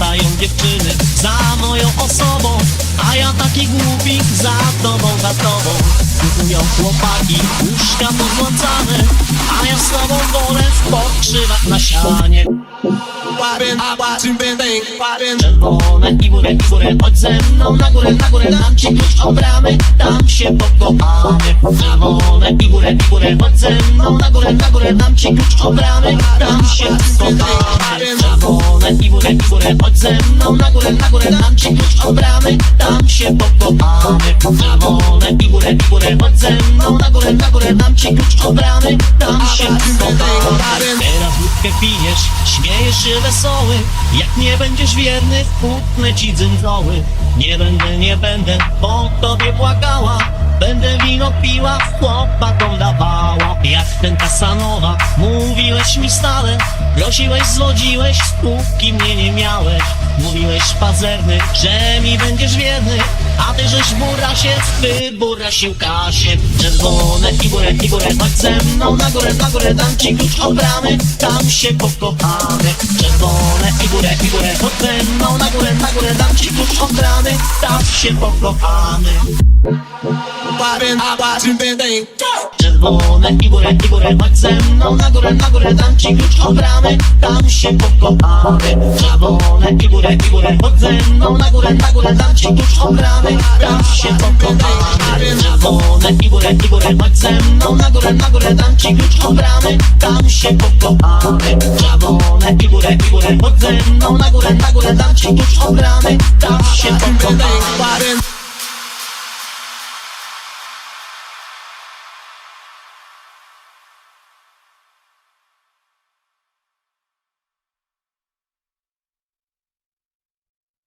latają dziewczyny za moją osobą A ja taki głupik za tobą, za tobą. Kupują chłopaki, łóżka pozłącane A ja z tobą wolę w pokrzywach na sianie Watch you been think, poppin'. Czerwone i górę, i górę, chodź ze mną na górę, na górę Dam ci klucz od bramy, tam się pokopamy. Czerwone i górę, i górę, chodź ze mną na górę, na górę Dam ci klucz od bramy, tam się pokopamy. Czerwone i górę, i górę, chodź ze mną na górę, na górę Dam ci klucz od bramy, tam się pokopamy. Czerwone i górę, i górę, chodź ze mną na górę, na górę Dam ci klucz od bramy, tam się Teraz wódkę pijesz, śmiejesz się wesoły. Jak nie będziesz wierny, utnę ci dzyndoły Nie będę, nie będę po tobie płakała. Będę wino piła, chłopakom dawała Jak ten Kasanowa, mówiłeś mi stale Prosiłeś, zwodziłeś, póki mnie nie miałeś. Mówiłeś pazerny, że mi będziesz wierny A ty żeś burasie, wyburasił Kasię Czerwone. I górę, i górę, chodź ze mną na górę, na górę Dam ci klucz od bramy, tam się pokopamy Czerwone. I górę, i górę, chodź ze mną na górę, na górę Dam ci klucz od bramy, tam się watch you been think. Czerwone i górę, i górę, chodź ze mną. Na górę, na górę Dam ci klucz od bramy, tam się pokopamy. Czerwone i górę, i górę, chodź ze mną. Na górę, na górę Dam ci klucz od bramy, tam się pokopamy. Czerwone i górę, i górę, chodź ze mną. Na górę, na górę Dam ci klucz od bramy, tam się pokopamy. Czerwone i górę, i górę, chodź ze mną. Na górę, na górę Dam ci klucz od bramy, tam się You